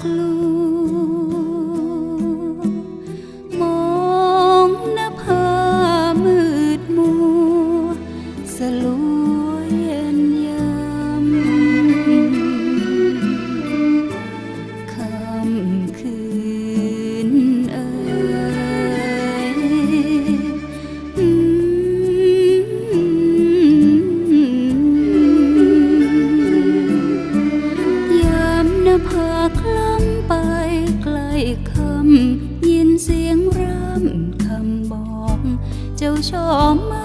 clue. ชอบไม้